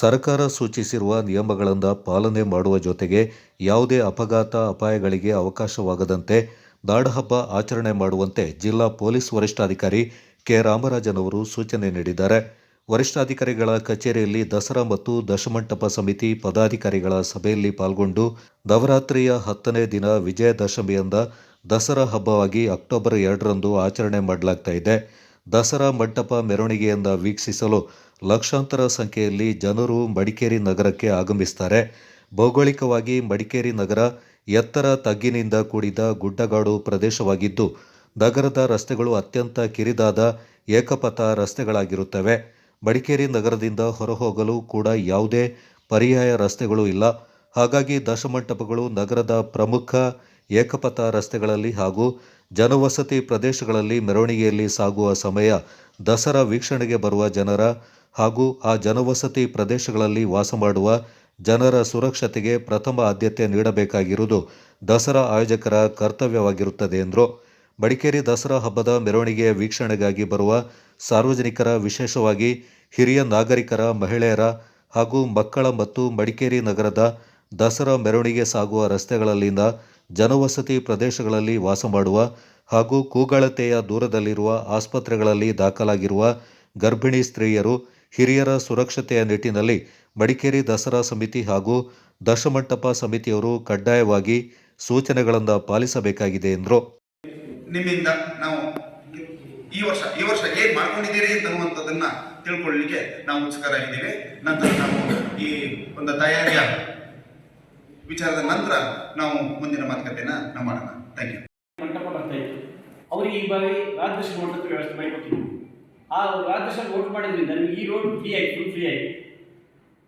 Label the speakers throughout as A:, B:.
A: ಸರ್ಕಾರ ಸೂಚಿಸಿರುವ ನಿಯಮಗಳಿಂದ ಪಾಲನೆ ಮಾಡುವ ಜೊತೆಗೆ ಯಾವುದೇ ಅಪಘಾತ, ಅಪಾಯಗಳಿಗೆ ಅವಕಾಶವಾಗದಂತೆ ನಾಡಹಬ್ಬ ಆಚರಣೆ ಮಾಡುವಂತೆ ಜಿಲ್ಲಾ ಪೊಲೀಸ್ ವರಿಷ್ಠಾಧಿಕಾರಿ ಕೆ. ರಾಮರಾಜನ್ ಅವರು ಸೂಚನೆ ನೀಡಿದ್ದಾರೆ. ವರಿಷ್ಠಾಧಿಕಾರಿಗಳ ಕಚೇರಿಯಲ್ಲಿ ದಸರಾ ಮತ್ತು ದಶಮಂಟಪ ಸಮಿತಿ ಪದಾಧಿಕಾರಿಗಳ ಸಭೆಯಲ್ಲಿ ಪಾಲ್ಗೊಂಡು ನವರಾತ್ರಿಯ ಹತ್ತನೇ ದಿನ ವಿಜಯದಶಮಿಯಿಂದ ದಸರಾ ಹಬ್ಬವಾಗಿ ಅಕ್ಟೋಬರ್ ಎರಡರಂದು ಆಚರಣೆ ಮಾಡಲಾಗ್ತಾ ಇದೆ. ದಸರಾ ಮಂಟಪ ಮೆರವಣಿಗೆಯಿಂದ ವೀಕ್ಷಿಸಲು ಲಕ್ಷಾಂತರ ಸಂಖ್ಯೆಯಲ್ಲಿ ಜನರು ಮಡಿಕೇರಿ ನಗರಕ್ಕೆ ಆಗಮಿಸ್ತಾರೆ. ಭೌಗೋಳಿಕವಾಗಿ ಮಡಿಕೇರಿ ನಗರ ಎತ್ತರ ತಗ್ಗಿನಿಂದ ಕೂಡಿದ ಗುಡ್ಡಗಾಡು ಪ್ರದೇಶವಾಗಿದ್ದು, ನಗರದ ರಸ್ತೆಗಳು ಅತ್ಯಂತ ಕಿರಿದಾದ ಏಕಪಥ ರಸ್ತೆಗಳಾಗಿರುತ್ತವೆ. ಮಡಿಕೇರಿ ನಗರದಿಂದ ಹೊರಹೋಗಲು ಕೂಡ ಯಾವುದೇ ಪರ್ಯಾಯ ರಸ್ತೆಗಳು ಇಲ್ಲ. ಹಾಗಾಗಿ ದಶಮಂಟಪಗಳು ನಗರದ ಪ್ರಮುಖ ಏಕಪಥ ರಸ್ತೆಗಳಲ್ಲಿ ಹಾಗೂ ಜನವಸತಿ ಪ್ರದೇಶಗಳಲ್ಲಿ ಮೆರವಣಿಗೆಯಲ್ಲಿ ಸಾಗುವ ಸಮಯ ದಸರಾ ವೀಕ್ಷಣೆಗೆ ಬರುವ ಜನರ ಹಾಗೂ ಆ ಜನವಸತಿ ಪ್ರದೇಶಗಳಲ್ಲಿ ವಾಸ ಮಾಡುವ ಜನರ ಸುರಕ್ಷತೆಗೆ ಪ್ರಥಮ ಆದ್ಯತೆ ನೀಡಬೇಕಾಗಿರುವುದು ದಸರಾ ಆಯೋಜಕರ ಕರ್ತವ್ಯವಾಗಿರುತ್ತದೆ ಎಂದರು. ಮಡಿಕೇರಿ ದಸರಾ ಹಬ್ಬದ ಮೆರವಣಿಗೆಯ ವೀಕ್ಷಣೆಗಾಗಿ ಬರುವ ಸಾರ್ವಜನಿಕರ, ವಿಶೇಷವಾಗಿ ಹಿರಿಯ ನಾಗರಿಕರ, ಮಹಿಳೆಯರ ಹಾಗೂ ಮಕ್ಕಳ ಮತ್ತು ಮಡಿಕೇರಿ ನಗರದ ದಸರಾ ಮೆರವಣಿಗೆ ಸಾಗುವ ರಸ್ತೆಗಳಲ್ಲಿನ ಜನವಸತಿ ಪ್ರದೇಶಗಳಲ್ಲಿ ವಾಸ ಮಾಡುವ ಹಾಗೂ ಕೂಗಳತೆಯ ದೂರದಲ್ಲಿರುವ ಆಸ್ಪತ್ರೆಗಳಲ್ಲಿ ದಾಖಲಾಗಿರುವ ಗರ್ಭಿಣಿ ಸ್ತ್ರೀಯರು ಹಿರಿಯರ ಸುರಕ್ಷತೆಯ ನಿಟ್ಟಿನಲ್ಲಿ ಮಡಿಕೇರಿ ದಸರಾ ಸಮಿತಿ ಹಾಗೂ ದಶಮಂಟಪ ಸಮಿತಿಯವರು ಕಡ್ಡಾಯವಾಗಿ ಸೂಚನೆಗಳನ್ನು ಪಾಲಿಸಬೇಕಾಗಿದೆ ಎಂದರು.
B: ನಿಮ್ಮಿಂದ ನಾವು ಈ ವರ್ಷ ಈ ವರ್ಷ ಏನ್ ಮಾಡ್ಕೊಂಡಿದ್ದೀರಿ ಅಂತನ್ನುವಂಥದ್ದನ್ನ ತಿಳ್ಕೊಳ್ಳಲಿಕ್ಕೆ ನಾವು ಇದ್ದೀವಿ ನಂತರ ನಾವು ಈ ಒಂದು ತಯಾರಿಯ ವಿಚಾರದ ನಂತರ ನಾವು ಮುಂದಿನ ಮಾತುಕತೆಯನ್ನ ನಾವು ಮಾಡೋಣ. ಥ್ಯಾಂಕ್ ಯು
C: ಮಂಟಪ ಬರ್ತಾ ಇತ್ತು. ಅವರಿಗೆ ಈ ಬಾರಿ ರಾಜ್ಯ ಮಟ್ಟದ ವ್ಯವಸ್ಥೆ ಮಾಡಿಕೊಟ್ಟಿದ್ವಿ ಆ ರಾಜದರ್ಶನ ವೋಟ್ ಮಾಡಿದ್ರಿಂದ ನಿಮ್ಗೆ ಈ ರೋಡ್ ಫ್ರೀ ಆಯ್ತು ಫುಲ್ ಫ್ರೀ ಆಯ್ತು.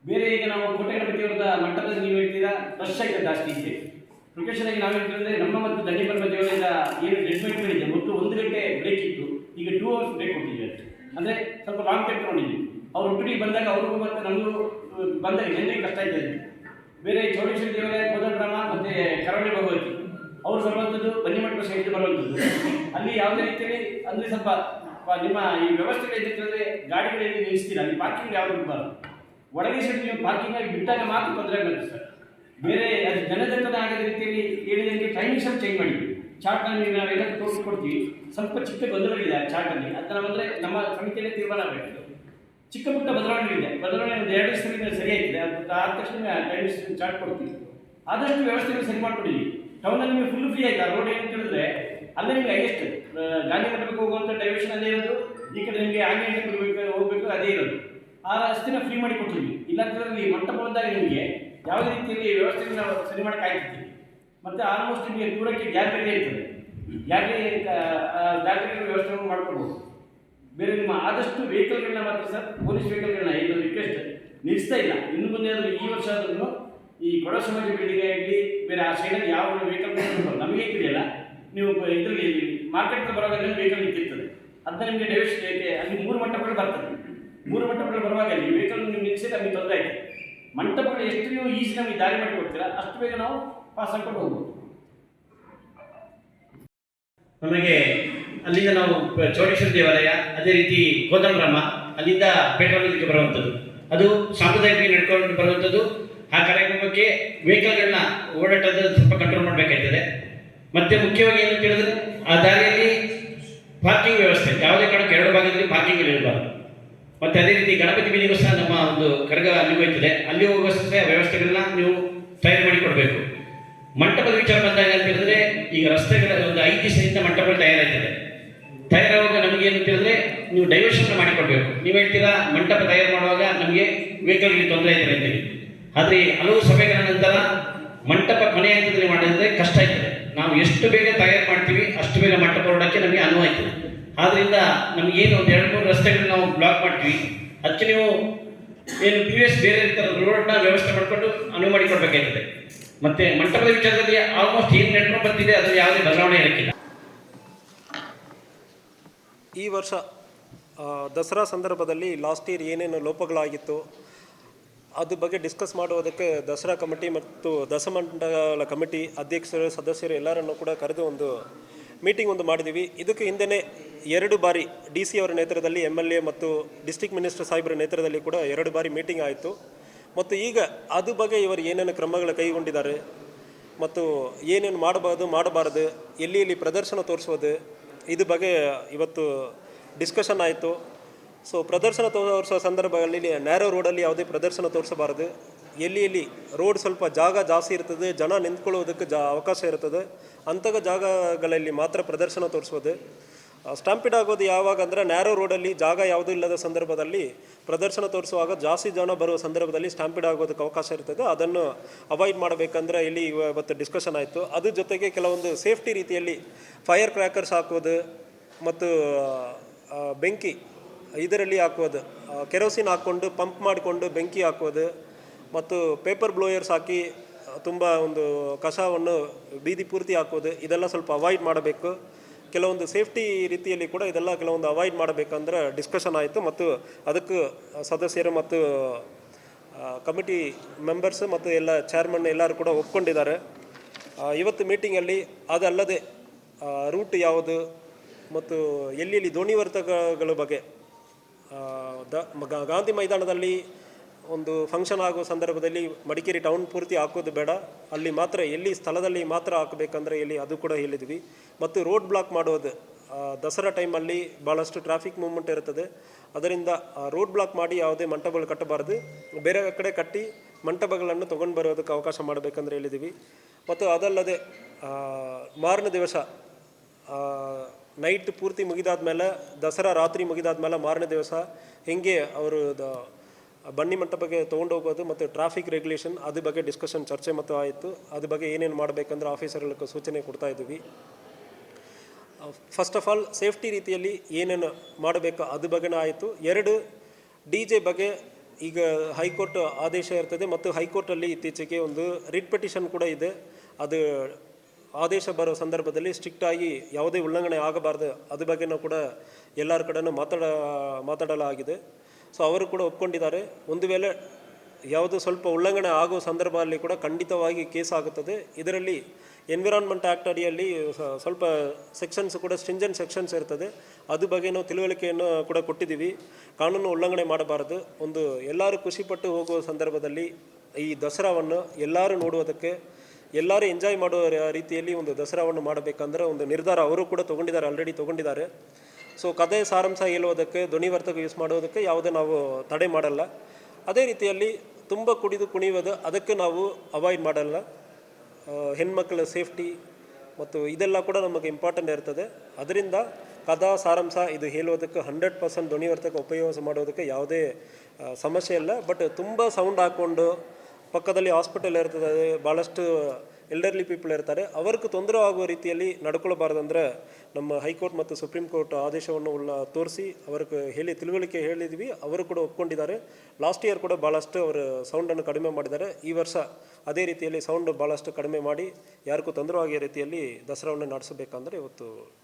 C: ಬೇರೆ ಈಗ ನಾವು ಕೋಟೆ ಗಣಪತಿಯವರದ ಮಟ್ಟದಲ್ಲಿ ನೀವು ಹೇಳ್ತೀರಾ? ರಶ್ ಆಗಿದೆ ಜಾಸ್ತಿ ಇದೆ ಲೊಕೇಶನ್ ಆಗಿ ನಾವು ಹೇಳ್ತೀರಂದ್ರೆ ನಮ್ಮ ಮತ್ತು ದಂಡಿಪರ್ಮ ದೇವರಿಂದ ಏನು ಡೆಡ್ಮೆಂಟ್ಗಳಿದೆ ಮೊದಲು ಒಂದು ಗಂಟೆ ಬ್ರೇಕ್ ಇತ್ತು. ಈಗ ಟೂ ಅವರ್ಸ್ ಬ್ರೇಕ್ ಕೊಟ್ಟಿದ್ದೀವಿ ಅಂದರೆ ಸ್ವಲ್ಪ ಲಾಂಗ್ ಟೈಮ್ ತಗೊಂಡಿದ್ವಿ. ಅವ್ರು ಒಟ್ಟಿಗೆ ಬಂದಾಗ ಅವ್ರಿಗೂ ಮತ್ತೆ ನಮಗೂ ಬಂದಾಗ ಜನರಿಗೆ ಕಷ್ಟ ಇದೆ ಬೇರೆ ಚೌಡೇಶ್ವರಿ ದೇವಾಲಯ ಕೋದಂಡರಾಮ ಮತ್ತು ಕರಾವಳಿ ಭಗವತಿ. ಅವ್ರು ಬರುವಂಥದ್ದು ಬನ್ನಿಮಠ ಸೈಡ್ ಬರುವಂಥದ್ದು ಅಲ್ಲಿ ಯಾವುದೇ ರೀತಿಯಲ್ಲಿ ಅಂದರೆ ಸ್ವಲ್ಪ ನಿಮ್ಮ ಈ ವ್ಯವಸ್ಥೆಗಳಿದ್ರೆ ಗಾಡಿಗಳಲ್ಲಿ ನಿಲ್ಲಿಸ್ತೀರ? ಅಲ್ಲಿ ಪಾರ್ಕಿಂಗ್ ಯಾವ್ದು ಇರಬಾರ್ದು? ಒಳಗೆ ಸೈಡ್ ನೀವು ಪಾರ್ಕಿಂಗ್ ಆಗಿ ಬಿಟ್ಟಾಗ ಮಾತ್ರ ತೊಂದರೆ ಆಗುತ್ತೆ ಸರ್. ಬೇರೆ ಅದು ಜನದಟ್ಟದ ಆಗದ ರೀತಿಯಲ್ಲಿ ಹೇಳಿದಂಗೆ ಟೈಮಿಂಗ್ ಸ್ವಲ್ಪ ಚೇಂಜ್ ಮಾಡಿದ್ವಿ ಚಾರ್ಟ್ನಲ್ಲಿ ನೀವು ನಾವೆಲ್ಲ ತೋರಿಸ್ಕೊಡ್ತೀವಿ. ಸ್ವಲ್ಪ ಚಿಕ್ಕ ಗೊಂದಲಗಳಿದೆ ಆ ಚಾರ್ಟಲ್ಲಿ ಅದನ್ನ ಬಂದರೆ ನಮ್ಮ ಸಮಿತಿಯಲ್ಲಿ ತೀರ್ಮಾನ ಆಗಬೇಕು. ಚಿಕ್ಕ ಪುಟ್ಟ ಬದಲಾವಣೆಗಳಿದೆ. ಬದಲಾವಣೆ ಒಂದು ಎರಡು ದಿವಸದಿಂದ ಸರಿ ಆಯ್ತಿದೆ ಅದು ಆದ ತಕ್ಷಣ ಟೈಮಿಂಗ್ ಚಾರ್ಟ್ ಕೊಡ್ತೀವಿ. ಆದಷ್ಟು ವ್ಯವಸ್ಥೆಗಳು ಸರಿ ಮಾಡಿಕೊಡಿ ಟೌನಲ್ಲಿ ನಿಮಗೆ ಫುಲ್ ಫ್ರೀ ಆಯ್ತಾ? ರೋಡ್ ಅಲ್ಲೇ ನಿಮಗೆ ಹೈಯೆಸ್ಟ್ ಗಾಂಧಿ ಕಟ್ಟಬೇಕು ಹೋಗುವಂಥ ಡೈರೆಕ್ಷನ್ ಅದೇ ಇರೋದು. ಈ ಕಡೆ ನಿಮಗೆ ಆಂಗ್ಲೇಯ ಹೋಗಬೇಕು ಹೋಗ್ಬೇಕು ಅದೇ ಇರೋದು. ಆ ರಸ್ತೆನ ಫ್ರೀ ಮಾಡಿ ಕೊಟ್ಟಿದ್ವಿ ಇಲ್ಲಾಂತಂದ್ರೆ ಈ ಮಂಟಪ ಬಂದಾಗ ನಿಮಗೆ ಯಾವುದೇ ರೀತಿಯಲ್ಲಿ ವ್ಯವಸ್ಥೆಯನ್ನು ನಾವು ಸರಿ ಮಾಡಕ್ಕೆ ಆಗ್ತಿತ್ತು ಮತ್ತೆ ಆಲ್ಮೋಸ್ಟ್ ನಿಮಗೆ ದೂರಕ್ಕೆ ಗ್ಯಾಲರಿ ಇರ್ತದೆ. ಗ್ಯಾಲರಿ ಗ್ಯಾಲರಿ ವ್ಯವಸ್ಥೆ ಮಾಡ್ಕೊಳ್ಬೋದು. ಬೇರೆ ನಿಮ್ಮ ಆದಷ್ಟು ವೆಹಿಕಲ್ಗಳನ್ನ ಮಾತ್ರ ಸರ್, ಪೊಲೀಸ್ ವೆಹಿಕಲ್ಗಳನ್ನ ಏನು ರಿಕ್ವೆಸ್ಟ್ ನಿಲ್ಲಿಸ್ತಾ ಇಲ್ಲ. ಇನ್ನು ಮುಂದೆ ಆದರೂ ಈ ವರ್ಷ ಆದ್ರೂ ಈ ಕೊಡ ಸಮಾಜ ಬಿಲ್ಡಿಂಗ್ ಆಗಲಿ, ಬೇರೆ ಆ ಸೈಡಲ್ಲಿ ಯಾವ ವೆಹಿಕಲ್ ನಮಗೆ ತಿಳಿಯಲ್ಲ. ನೀವು ಇದರಲ್ಲಿ ಮಾರ್ಕೆಟ್ ಬರುವಾಗ ವೆಹಿಕಲ್ ನಿಂತಿರ್ತದೆ. ಅಂತ ನಿಮಗೆ ಡೈವರ್ಸ್ ಅಲ್ಲಿ ಮೂರು ಮಂಟಪಗಳು ಬರ್ತದೆ. ಮೂರು ಮಂಟಪಗಳು ಬರುವಾಗ ಅಲ್ಲಿ ವೆಹಿಕಲ್ ನೀವು ನಿಲ್ಲಿಸಿದ್ರೆ ನಮಗೆ ತೊಂದರೆ ಆಯ್ತು. ಮಂಟಪಗಳು ಎಷ್ಟು ನೀವು ಈಸಿ ನಮಗೆ ದಾರಿ ಮಾಡಿ ಕೊಡ್ತೀರಾ ಅಷ್ಟು ಬೇಗ ನಾವು ಪಾಸ್ ಹಾಕೊಂಡು ಹೋಗ್ಬೋದು. ನಮಗೆ ಅಲ್ಲಿಂದ ನಾವು ಚೌಡೇಶ್ವರ ದೇವಾಲಯ, ಅದೇ ರೀತಿ ಕೋದಂಡರಾಮ ಅಲ್ಲಿಂದ ಪೇಟೆಗೆ ಬರುವಂಥದ್ದು. ಅದು ಸಾಂಪ್ರದಾಯಿಕವಾಗಿ ನಡ್ಕೊಂಡು ಬರುವಂಥದ್ದು. ಆ ಕಾರ್ಯಕ್ರಮಕ್ಕೆ ವೆಹಿಕಲ್ಗಳನ್ನ ಓಡಾಟದ ಸ್ವಲ್ಪ ಕಂಟ್ರೋಲ್ ಮಾಡಬೇಕಾಗ್ತದೆ ಮತ್ತೆ ಮುಖ್ಯವಾಗಿ ಏನು ಹೇಳಿದ್ರೆ ಆ ದಾರಿಯಲ್ಲಿ ಪಾರ್ಕಿಂಗ್ ವ್ಯವಸ್ಥೆ ಯಾವುದೇ ಕಾರಣಕ್ಕೆ ಎರಡು ಭಾಗದಲ್ಲಿ ಪಾರ್ಕಿಂಗ್ ಇರಬಾರ್ದು. ಮತ್ತೆ ಅದೇ ರೀತಿ ಗಣಪತಿ ಬೀದಿಗೂ ಸಹ ನಮ್ಮ ಒಂದು ಕರಗ ಅಲ್ಲಿ ಹೋಯ್ತದೆ ಅಲ್ಲಿ ಹೋಗುವ ವ್ಯವಸ್ಥೆಗಳನ್ನ ನೀವು ತಯಾರು ಮಾಡಿ ಕೊಡಬೇಕು. ಮಂಟಪದ ವಿಚಾರ ಬಂದಾಗ ಅಂತ ಹೇಳಿದ್ರೆ, ಈಗ ರಸ್ತೆಗಳ ಒಂದು ಐದು ದಿವಸದಿಂದ ಮಂಟಪಗಳು ತಯಾರಾಗ್ತದೆ. ತಯಾರಾಗುವಾಗ ನಮಗೆ ಏನು ಹೇಳಿದ್ರೆ, ನೀವು ಡೈವರ್ಷನ್ ಮಾಡಿಕೊಡ್ಬೇಕು. ನೀವು ಹೇಳ್ತೀರಾ, ಮಂಟಪ ತಯಾರು ಮಾಡುವಾಗ ನಮಗೆ ವೆಹಿಕಲ್ಗೆ ತೊಂದರೆ ಆಯ್ತದೆ ಅಂತೇಳಿ. ಆದರೆ ಹಲವು ಸಭೆಗಳ ನಂತರ ಮಂಟಪ ಕೊನೆಯ ಹಂತದಲ್ಲಿ ಮಾಡಿದ್ರೆ ಕಷ್ಟ ಆಯ್ತದೆ. ನಾವು ಎಷ್ಟು ಬೇಗ ತಯಾರು ಮಾಡ್ತೀವಿ, ಅಷ್ಟು ಬೇಗ ಮಟ್ಟ ಹೊರಡೋಕ್ಕೆ ನಮಗೆ ಅನುವು ಆದ್ದರಿಂದ ಆದ್ರಿಂದ ಏನು ಒಂದು ಎರಡು ಮೂರು ರಸ್ತೆಗಳನ್ನ ನಾವು ಬ್ಲಾಕ್ ಮಾಡ್ತೀವಿ. ಅದಕ್ಕೆ ನೀವು ಏನು ಪಿ ಎಸ್ ಬೇರೆ ಇರ್ತಾರೆ ರೋಡ್ನ ವ್ಯವಸ್ಥೆ ಮಾಡಿಕೊಂಡು ಅನುವು ಮಾಡಿಕೊಡ್ಬೇಕಾಗ್ತದೆ ಮತ್ತೆ ಮಂಟಪದ ವಿಚಾರದಲ್ಲಿ ಆಲ್ಮೋಸ್ಟ್ ಏನು ನಡ್ಕೊಂಡು ಬರ್ತಿದೆ ಅದು ಯಾವುದೇ ಬದಲಾವಣೆ ಇರಕ್ಕಿಲ್ಲ.
D: ಈ ವರ್ಷ ದಸರಾ ಸಂದರ್ಭದಲ್ಲಿ ಲಾಸ್ಟ್ ಇಯರ್ ಏನೇನು ಲೋಪಗಳಾಗಿತ್ತು? ಅದ್ರ ಬಗ್ಗೆ ಡಿಸ್ಕಸ್ ಮಾಡುವುದಕ್ಕೆ ದಸರಾ ಕಮಿಟಿ ಮತ್ತು ದಸಮಂಡಲ ಕಮಿಟಿ ಅಧ್ಯಕ್ಷರು, ಸದಸ್ಯರು ಎಲ್ಲರನ್ನು ಕೂಡ ಕರೆದು ಒಂದು ಮೀಟಿಂಗ್ ಒಂದು ಮಾಡಿದ್ದೀವಿ ಇದಕ್ಕೆ ಹಿಂದೆನೇ ಎರಡು ಬಾರಿ ಡಿ ಸಿ ಅವರ ನೇತೃತ್ವದಲ್ಲಿ ಎಂ ಎಲ್ ಎ ಮತ್ತು ಡಿಸ್ಟಿಕ್ ಮಿನಿಸ್ಟರ್ ಸಾಹೇಬರ ನೇತೃತ್ವದಲ್ಲಿ ಕೂಡ ಎರಡು ಬಾರಿ ಮೀಟಿಂಗ್ ಆಯಿತು. ಮತ್ತು ಈಗ ಅದು ಬಗ್ಗೆ ಇವರು ಏನೇನು ಕ್ರಮಗಳು ಕೈಗೊಂಡಿದ್ದಾರೆ ಮತ್ತು ಏನೇನು ಮಾಡಬಹುದು ಮಾಡಬಾರದು, ಎಲ್ಲಿ ಎಲ್ಲಿ ಪ್ರದರ್ಶನ ತೋರಿಸೋದು ಇದು ಬಗ್ಗೆ ಇವತ್ತು ಡಿಸ್ಕಷನ್ ಆಯಿತು. ಸೊ ಪ್ರದರ್ಶನ ತೋರಿಸೋ ಸಂದರ್ಭಗಳಲ್ಲಿ ನ್ಯಾರೋ ರೋಡಲ್ಲಿ ಯಾವುದೇ ಪ್ರದರ್ಶನ ತೋರಿಸಬಾರದು. ಎಲ್ಲಿ ಎಲ್ಲಿ ರೋಡ್ ಸ್ವಲ್ಪ ಜಾಗ ಜಾಸ್ತಿ ಇರ್ತದೆ, ಜನ ನಿಂತ್ಕೊಳ್ಳೋದಕ್ಕೆ ಜಾ ಅವಕಾಶ ಇರ್ತದೆ ಅಂಥ ಜಾಗಗಳಲ್ಲಿ ಮಾತ್ರ ಪ್ರದರ್ಶನ ತೋರಿಸೋದು ಸ್ಟಾಂಪಿಡ್ ಆಗೋದು ಯಾವಾಗ ಅಂದರೆ ನ್ಯಾರೋ ರೋಡಲ್ಲಿ ಜಾಗ ಯಾವುದೂ ಇಲ್ಲದ ಸಂದರ್ಭದಲ್ಲಿ ಪ್ರದರ್ಶನ ತೋರಿಸುವಾಗ ಜಾಸ್ತಿ ಜನ ಬರುವ ಸಂದರ್ಭದಲ್ಲಿ ಸ್ಟಾಂಪಿಡ್ ಆಗೋದಕ್ಕೆ ಅವಕಾಶ ಇರ್ತದೆ. ಅದನ್ನು ಅವಾಯ್ಡ್ ಮಾಡಬೇಕಂದ್ರೆ ಇಲ್ಲಿ ಇವ- ಇವತ್ತು ಡಿಸ್ಕಷನ್ ಆಯಿತು. ಅದ್ರ ಜೊತೆಗೆ ಕೆಲವೊಂದು ಸೇಫ್ಟಿ ರೀತಿಯಲ್ಲಿ ಫೈರ್ ಕ್ರ್ಯಾಕರ್ಸ್ ಹಾಕೋದು ಮತ್ತು ಬೆಂಕಿ ಇದರಲ್ಲಿ ಹಾಕೋದು ಕೆರೋಸಿನ್ ಹಾಕ್ಕೊಂಡು, ಪಂಪ್ ಮಾಡಿಕೊಂಡು, ಬೆಂಕಿ ಹಾಕೋದು ಮತ್ತು ಪೇಪರ್ ಬ್ಲೋಯರ್ಸ್ ಹಾಕಿ ತುಂಬ ಒಂದು ಕಸವನ್ನು ಬೀದಿ ಪೂರ್ತಿ ಹಾಕೋದು ಇದೆಲ್ಲ ಸ್ವಲ್ಪ ಅವಾಯ್ಡ್ ಮಾಡಬೇಕು. ಕೆಲವೊಂದು ಸೇಫ್ಟಿ ರೀತಿಯಲ್ಲಿ ಕೂಡ ಇದೆಲ್ಲ ಕೆಲವೊಂದು ಅವಾಯ್ಡ್ ಮಾಡಬೇಕಂದ್ರೆ ಡಿಸ್ಕಷನ್ ಆಯಿತು ಮತ್ತು ಅದಕ್ಕೆ ಸದಸ್ಯರು ಮತ್ತು ಕಮಿಟಿ ಮೆಂಬರ್ಸ್ ಮತ್ತು ಎಲ್ಲ ಚೇರ್ಮನ್ ಎಲ್ಲರೂ ಕೂಡ ಒಪ್ಕೊಂಡಿದ್ದಾರೆ. ಇವತ್ತು ಮೀಟಿಂಗಲ್ಲಿ ಅದಲ್ಲದೆ ರೂಟ್ ಯಾವುದು ಮತ್ತು ಎಲ್ಲೆಲ್ಲಿ ವರ್ತಕಗಳ ಬಗ್ಗೆ ದ ಗಾಂಧಿ ಮೈದಾನದಲ್ಲಿ ಒಂದು ಫಂಕ್ಷನ್ ಆಗುವ ಸಂದರ್ಭದಲ್ಲಿ ಮಡಿಕೇರಿ ಟೌನ್ ಪೂರ್ತಿ ಹಾಕೋದು ಬೇಡ. ಅಲ್ಲಿ ಮಾತ್ರ, ಎಲ್ಲಿ ಸ್ಥಳದಲ್ಲಿ ಮಾತ್ರ ಹಾಕಬೇಕಂದ್ರೆ ಎಲ್ಲಿ ಅದು ಕೂಡ ಹೇಳಿದ್ವಿ. ಮತ್ತು ರೋಡ್ ಬ್ಲಾಕ್ ಮಾಡೋದು ದಸರಾ ಟೈಮಲ್ಲಿ ಭಾಳಷ್ಟು ಟ್ರಾಫಿಕ್ ಮೂವ್ಮೆಂಟ್ ಇರುತ್ತದೆ. ಅದರಿಂದ ರೋಡ್ ಬ್ಲಾಕ್ ಮಾಡಿ ಯಾವುದೇ ಮಂಟಪಗಳು ಕಟ್ಟಬಾರ್ದು. ಬೇರೆ ಕಡೆ ಕಟ್ಟಿ ಮಂಟಪಗಳನ್ನು ತೊಗೊಂಡು ಬರೋದಕ್ಕೆ ಅವಕಾಶ ಮಾಡಬೇಕಂದ್ರೆ ಹೇಳಿದ್ದೀವಿ ಮತ್ತು ಅದಲ್ಲದೆ ಮಾರನೇ ದಿವಸ ನೈಟ್ ಪೂರ್ತಿ ಮುಗಿದಾದ ಮೇಲೆ, ದಸರಾ ರಾತ್ರಿ ಮುಗಿದಾದ ಮೇಲೆ ಮಾರನೇ ದಿವಸ ಹೇಗೆ ಅವರು ಬನ್ನಿ ಮಂಟಪಕ್ಕೆ ತೊಗೊಂಡು ಹೋಗೋದು ಮತ್ತು ಟ್ರಾಫಿಕ್ ರೆಗ್ಯುಲೇಷನ್ ಅದ್ರ ಬಗ್ಗೆ ಡಿಸ್ಕಷನ್ ಚರ್ಚೆ ಮತ್ತು ಆಯಿತು. ಅದ್ರ ಬಗ್ಗೆ ಏನೇನು ಮಾಡಬೇಕಂದ್ರೆ ಆಫೀಸರ್ಗಳಿಗೆ ಸೂಚನೆ ಕೊಡ್ತಾ ಇದ್ದೀವಿ ಫಸ್ಟ್ ಆಫ್ ಆಲ್ ಸೇಫ್ಟಿ ರೀತಿಯಲ್ಲಿ ಏನೇನು ಮಾಡಬೇಕು ಅದ್ರ ಬಗ್ಗೆನೇ ಆಯಿತು. ಎರಡು ಡಿ ಜೆ ಬಗ್ಗೆ ಈಗ ಹೈಕೋರ್ಟ್ ಆದೇಶ ಇರ್ತದೆ ಮತ್ತು ಹೈಕೋರ್ಟಲ್ಲಿ ಇತ್ತೀಚೆಗೆ ಒಂದು ರಿಟ್ ಪಿಟಿಷನ್ ಕೂಡ ಇದೆ. ಅದು ಆದೇಶ ಬರೋ ಸಂದರ್ಭದಲ್ಲಿ ಸ್ಟ್ರಿಕ್ಟಾಗಿ ಯಾವುದೇ ಉಲ್ಲಂಘನೆ ಆಗಬಾರ್ದು. ಅದ್ರ ಬಗ್ಗೆನೂ ಕೂಡ ಎಲ್ಲರ ಕಡೆನೂ ಮಾತಾಡ, ಮಾತಾಡಲಾಗಿದೆ. ಸೊ ಅವರು ಕೂಡ ಒಪ್ಕೊಂಡಿದ್ದಾರೆ. ಒಂದು ವೇಳೆ ಯಾವುದು ಸ್ವಲ್ಪ ಉಲ್ಲಂಘನೆ ಆಗೋ ಸಂದರ್ಭದಲ್ಲಿ ಕೂಡ ಖಂಡಿತವಾಗಿ ಕೇಸ್ ಆಗುತ್ತದೆ. ಇದರಲ್ಲಿ ಎನ್ವಿರಾನ್ಮೆಂಟ್ ಆ್ಯಕ್ಟ್ ಅಡಿಯಲ್ಲಿ ಸ್ವಲ್ಪ ಸೆಕ್ಷನ್ಸ್ ಕೂಡ ಸ್ಟ್ರಿಂಜೆಂಟ್ ಸೆಕ್ಷನ್ಸ್ ಇರ್ತದೆ. ಅದು ಬಗ್ಗೆ ನಾವು ತಿಳುವಳಿಕೆಯನ್ನು ಕೂಡ ಕೊಟ್ಟಿದ್ದೀವಿ. ಕಾನೂನು ಉಲ್ಲಂಘನೆ ಮಾಡಬಾರದು. ಒಂದು ಎಲ್ಲರೂ ಖುಷಿಪಟ್ಟು ಹೋಗುವ ಸಂದರ್ಭದಲ್ಲಿ ಈ ದಸರಾವನ್ನು ಎಲ್ಲರೂ ನೋಡುವುದಕ್ಕೆ ಎಲ್ಲರೂ ಎಂಜಾಯ್ ಮಾಡೋ ರೀತಿಯಲ್ಲಿ ಒಂದು ದಸರಾವನ್ನು ಮಾಡಬೇಕಂದ್ರೆ ಒಂದು ನಿರ್ಧಾರ ಅವರು ಕೂಡ ತೊಗೊಂಡಿದ್ದಾರೆ ಆಲ್ರೆಡಿ ತೊಗೊಂಡಿದ್ದಾರೆ. ಸೊ ಕಥೆ ಸಾರಾಂಶ ಹೇಳುವುದಕ್ಕೆ ಧ್ವನಿವರ್ತಕ ಯೂಸ್ ಮಾಡೋದಕ್ಕೆ ಯಾವುದೇ ನಾವು ತಡೆ ಮಾಡಲ್ಲ. ಅದೇ ರೀತಿಯಲ್ಲಿ ತುಂಬ ಕುಡಿದು ಕುಣಿಯೋದು ಅದಕ್ಕೆ ನಾವು ಅವಾಯ್ಡ್ ಮಾಡಲ್ಲ. ಹೆಣ್ಮಕ್ಳ ಸೇಫ್ಟಿ ಮತ್ತು ಇದೆಲ್ಲ ಕೂಡ ನಮಗೆ ಇಂಪಾರ್ಟೆಂಟ್ ಇರ್ತದೆ. ಅದರಿಂದ ಕಥಾ ಸಾರಾಂಶ ಇದು ಹೇಳುವುದಕ್ಕೆ ಹಂಡ್ರೆಡ್ ಪರ್ಸೆಂಟ್ ಧ್ವನಿವರ್ತಕ ಉಪಯೋಗ ಮಾಡೋದಕ್ಕೆ ಯಾವುದೇ ಸಮಸ್ಯೆ ಇಲ್ಲ. ಬಟ್ ತುಂಬ ಸೌಂಡ್ ಹಾಕ್ಕೊಂಡು ಪಕ್ಕದಲ್ಲಿ ಹಾಸ್ಪಿಟಲ್ ಇರ್ತದೆ ಭಾಳಷ್ಟು ಎಲ್ಡರ್ಲಿ ಪೀಪಲ್ ಇರ್ತಾರೆ. ಅವ್ರಿಗೆ ತೊಂದರೆ ಆಗುವ ರೀತಿಯಲ್ಲಿ ನಡ್ಕೊಳ್ಬಾರ್ದಂದ್ರೆ ನಮ್ಮ ಹೈಕೋರ್ಟ್ ಮತ್ತು ಸುಪ್ರೀಂ ಕೋರ್ಟ್ ಆದೇಶವನ್ನು ಉಳ್ಳ ತೋರಿಸಿ ಅವ್ರಿಗೆ ಹೇಳಿ, ತಿಳುವಳಿಕೆ ಹೇಳಿದ್ವಿ. ಅವರು ಕೂಡ ಒಪ್ಕೊಂಡಿದ್ದಾರೆ. ಲಾಸ್ಟ್ ಇಯರ್ ಕೂಡ ಭಾಳಷ್ಟು ಅವರು ಸೌಂಡನ್ನು ಕಡಿಮೆ ಮಾಡಿದ್ದಾರೆ. ಈ ವರ್ಷ ಅದೇ ರೀತಿಯಲ್ಲಿ ಸೌಂಡ್ ಭಾಳಷ್ಟು ಕಡಿಮೆ ಮಾಡಿ, ಯಾರಿಗೂ ತೊಂದರೆ ಆಗೋ ರೀತಿಯಲ್ಲಿ ದಸರಾವನ್ನು ನಡೆಸಬೇಕಂದ್ರೆ ಇವತ್ತು